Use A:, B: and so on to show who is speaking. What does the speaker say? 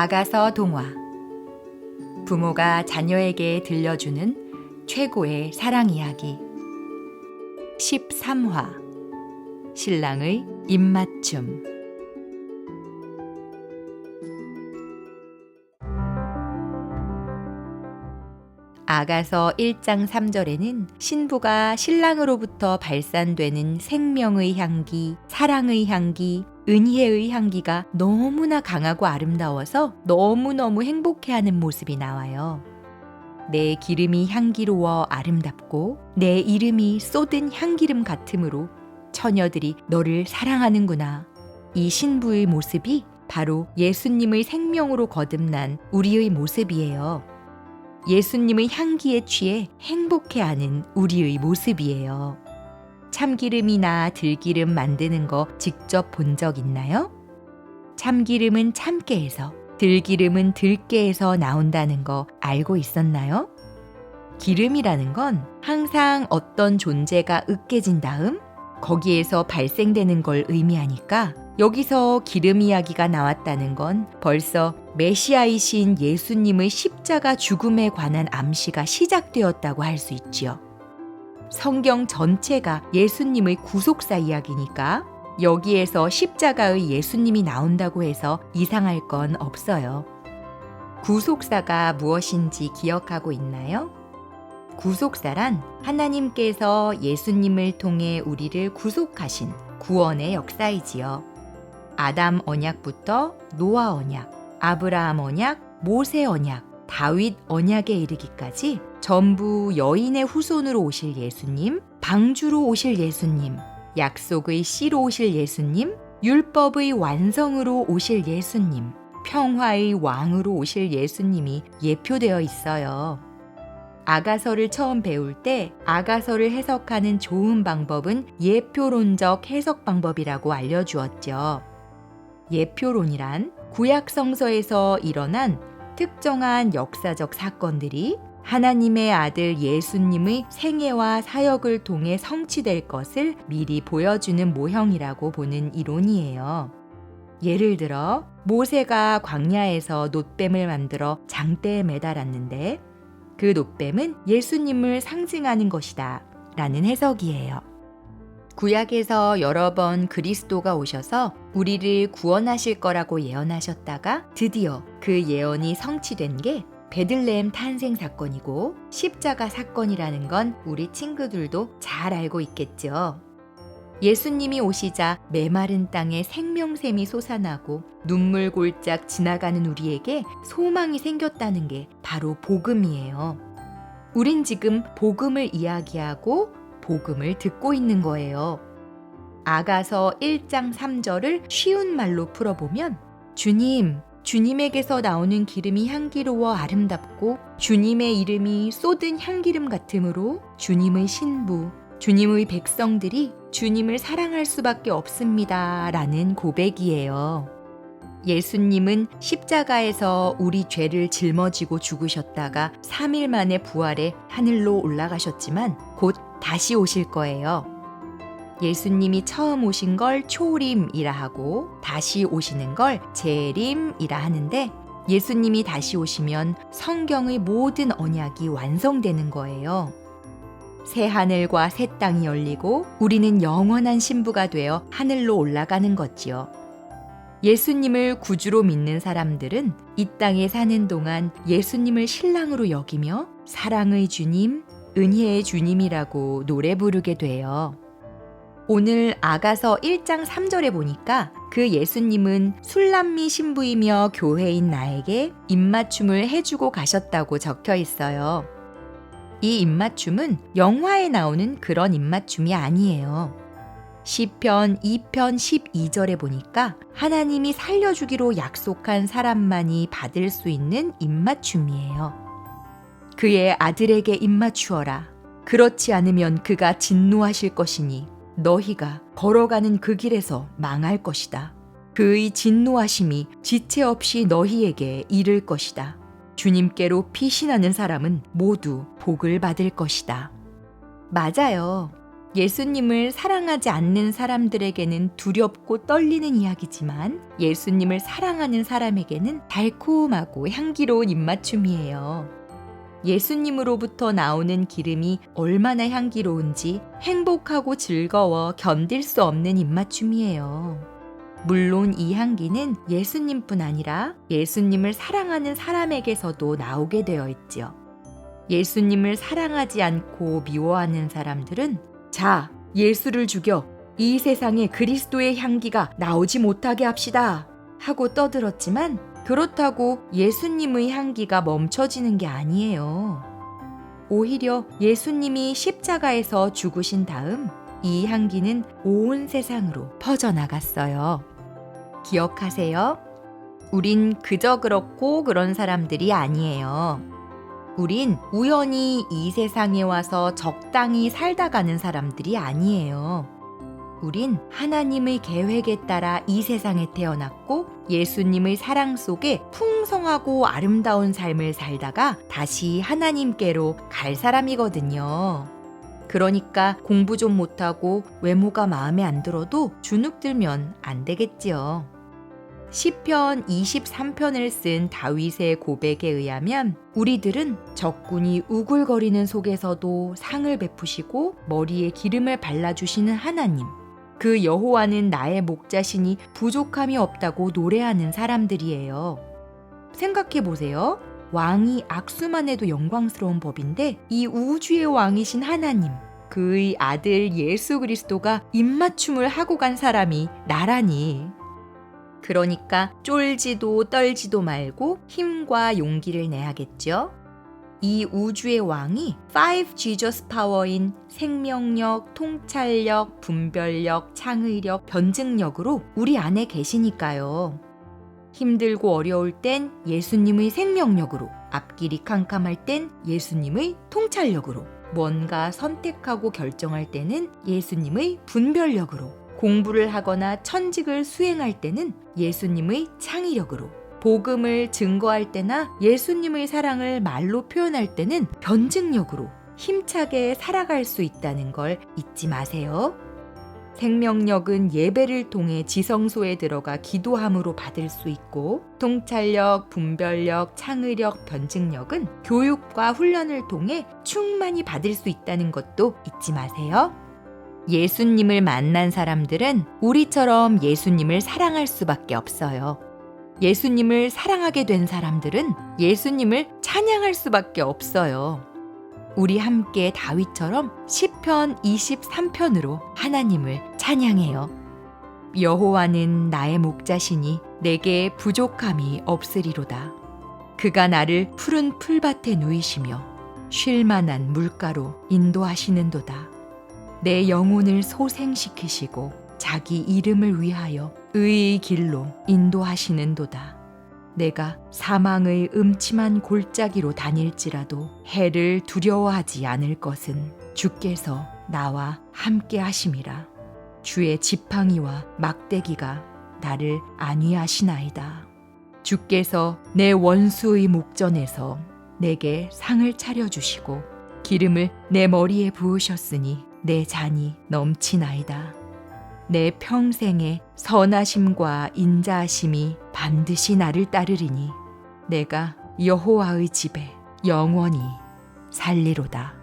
A: 아가서 동화. 부모가 자녀에게 들려주는 최고의 사랑 이야기. 13화. 신랑의 입맞춤. 아가서 1장 3절에는 신부가 신랑으로부터 발산되는 생명의 향기, 사랑의 향기, 은혜의 향기가 너무나 강하고 아름다워서 너무너무 행복해하는 모습이 나와요. 내 기름이 향기로워 아름답고 내 이름이 쏟은 향기름 같으므로 처녀들이 너를 사랑하는구나. 이 신부의 모습이 바로 예수님의 생명으로 거듭난 우리의 모습이에요. 예수님의 향기에 취해 행복해하는 우리의 모습이에요. 참기름이나 들기름 만드는 거 직접 본 적 있나요? 참기름은 참깨에서, 들기름은 들깨에서 나온다는 거 알고 있었나요? 기름이라는 건 항상 어떤 존재가 으깨진 다음 거기에서 발생되는 걸 의미하니까 여기서 기름 이야기가 나왔다는 건 벌써 메시아이신 예수님의 십자가 죽음에 관한 암시가 시작되었다고 할 수 있지요. 성경 전체가 예수님의 구속사 이야기니까 여기에서 십자가의 예수님이 나온다고 해서 이상할 건 없어요. 구속사가 무엇인지 기억하고 있나요? 구속사란 하나님께서 예수님을 통해 우리를 구속하신 구원의 역사이지요. 아담 언약부터 노아 언약, 아브라함 언약, 모세 언약, 다윗 언약에 이르기까지 전부 여인의 후손으로 오실 예수님, 방주로 오실 예수님, 약속의 씨로 오실 예수님, 율법의 완성으로 오실 예수님, 평화의 왕으로 오실 예수님이 예표되어 있어요. 아가서를 처음 배울 때 아가서를 해석하는 좋은 방법은 예표론적 해석 방법이라고 알려주었죠. 예표론이란 구약 성서에서 일어난 특정한 역사적 사건들이 하나님의 아들 예수님의 생애와 사역을 통해 성취될 것을 미리 보여주는 모형이라고 보는 이론이에요. 예를 들어 모세가 광야에서 놋뱀을 만들어 장대에 매달았는데 그 놋뱀은 예수님을 상징하는 것이다 라는 해석이에요. 구약에서 여러 번 그리스도가 오셔서 우리를 구원하실 거라고 예언하셨다가 드디어 그 예언이 성취된 게 베들레헴 탄생 사건이고 십자가 사건이라는 건 우리 친구들도 잘 알고 있겠죠. 예수님이 오시자 메마른 땅에 생명샘이 솟아나고 눈물 골짝 지나가는 우리에게 소망이 생겼다는 게 바로 복음이에요. 우린 지금 복음을 이야기하고 복음을 듣고 있는 거예요. 아가서 1장 3절을 쉬운 말로 풀어보면 주님, 주님에게서 나오는 기름이 향기로워 아름답고 주님의 이름이 쏟은 향기름 같으므로 주님의 신부, 주님의 백성들이 주님을 사랑할 수밖에 없습니다. 라는 고백이에요. 예수님은 십자가에서 우리 죄를 짊어지고 죽으셨다가 3일 만에 부활해 하늘로 올라가셨지만 곧 다시 오실 거예요. 예수님이 처음 오신 걸 초림이라 하고 다시 오시는 걸 재림이라 하는데 예수님이 다시 오시면 성경의 모든 언약이 완성되는 거예요. 새 하늘과 새 땅이 열리고 우리는 영원한 신부가 되어 하늘로 올라가는 거지요. 예수님을 구주로 믿는 사람들은 이 땅에 사는 동안 예수님을 신랑으로 여기며 사랑의 주님, 은혜의 주님이라고 노래 부르게 돼요. 오늘 아가서 1장 3절에 보니까 그 예수님은 술람미 신부이며 교회인 나에게 입맞춤을 해주고 가셨다고 적혀 있어요. 이 입맞춤은 영화에 나오는 그런 입맞춤이 아니에요. 시편 2편 12절에 보니까 하나님이 살려주기로 약속한 사람만이 받을 수 있는 입맞춤이에요. 그의 아들에게 입맞추어라. 그렇지 않으면 그가 진노하실 것이니 너희가 걸어가는 그 길에서 망할 것이다. 그의 진노하심이 지체 없이 너희에게 이를 것이다. 주님께로 피신하는 사람은 모두 복을 받을 것이다. 맞아요. 예수님을 사랑하지 않는 사람들에게는 두렵고 떨리는 이야기지만 예수님을 사랑하는 사람에게는 달콤하고 향기로운 입맞춤이에요. 예수님으로부터 나오는 기름이 얼마나 향기로운지 행복하고 즐거워 견딜 수 없는 입맞춤이에요. 물론 이 향기는 예수님뿐 아니라 예수님을 사랑하는 사람에게서도 나오게 되어 있지요. 예수님을 사랑하지 않고 미워하는 사람들은 자, 예수를 죽여 이 세상에 그리스도의 향기가 나오지 못하게 합시다 하고 떠들었지만 그렇다고 예수님의 향기가 멈춰지는 게 아니에요. 오히려 예수님이 십자가에서 죽으신 다음 이 향기는 온 세상으로 퍼져나갔어요. 기억하세요? 우린 그저 그렇고 그런 사람들이 아니에요. 우린 우연히 이 세상에 와서 적당히 살다 가는 사람들이 아니에요. 우린 하나님의 계획에 따라 이 세상에 태어났고 예수님의 사랑 속에 풍성하고 아름다운 삶을 살다가 다시 하나님께로 갈 사람이거든요. 그러니까 공부 좀 못하고 외모가 마음에 안 들어도 주눅 들면 안 되겠지요. 시편 23편을 쓴 다윗의 고백에 의하면 우리들은 적군이 우글거리는 속에서도 상을 베푸시고 머리에 기름을 발라주시는 하나님, 그 여호와는 나의 목자신이 부족함이 없다고 노래하는 사람들이에요. 생각해 보세요. 왕이 악수만 해도 영광스러운 법인데 이 우주의 왕이신 하나님, 그의 아들 예수 그리스도가 입맞춤을 하고 간 사람이 나라니. 그러니까 쫄지도 떨지도 말고 힘과 용기를 내야겠죠. 이 우주의 왕이 5 Jesus 파워인 생명력, 통찰력, 분별력, 창의력, 변증력으로 우리 안에 계시니까요. 힘들고 어려울 땐 예수님의 생명력으로, 앞길이 캄캄할 땐 예수님의 통찰력으로, 뭔가 선택하고 결정할 때는 예수님의 분별력으로, 공부를 하거나 천직을 수행할 때는 예수님의 창의력으로, 복음을 증거할 때나 예수님의 사랑을 말로 표현할 때는 변증력으로 힘차게 살아갈 수 있다는 걸 잊지 마세요. 생명력은 예배를 통해 지성소에 들어가 기도함으로 받을 수 있고, 통찰력, 분별력, 창의력, 변증력은 교육과 훈련을 통해 충만히 받을 수 있다는 것도 잊지 마세요. 예수님을 만난 사람들은 우리처럼 예수님을 사랑할 수밖에 없어요. 예수님을 사랑하게 된 사람들은 예수님을 찬양할 수밖에 없어요. 우리 함께 다윗처럼 시편 23편으로 하나님을 찬양해요. 여호와는 나의 목자시니 내게 부족함이 없으리로다. 그가 나를 푸른 풀밭에 누이시며 쉴 만한 물가로 인도하시는도다. 내 영혼을 소생시키시고 자기 이름을 위하여 의의 길로 인도하시는도다. 내가 사망의 음침한 골짜기로 다닐지라도 해를 두려워하지 않을 것은 주께서 나와 함께 하심이라. 주의 지팡이와 막대기가 나를 안위하시나이다. 주께서 내 원수의 목전에서 내게 상을 차려주시고 기름을 내 머리에 부으셨으니 내 잔이 넘치나이다. 내 평생의 선하심과 인자하심이 반드시 나를 따르리니 내가 여호와의 집에 영원히 살리로다.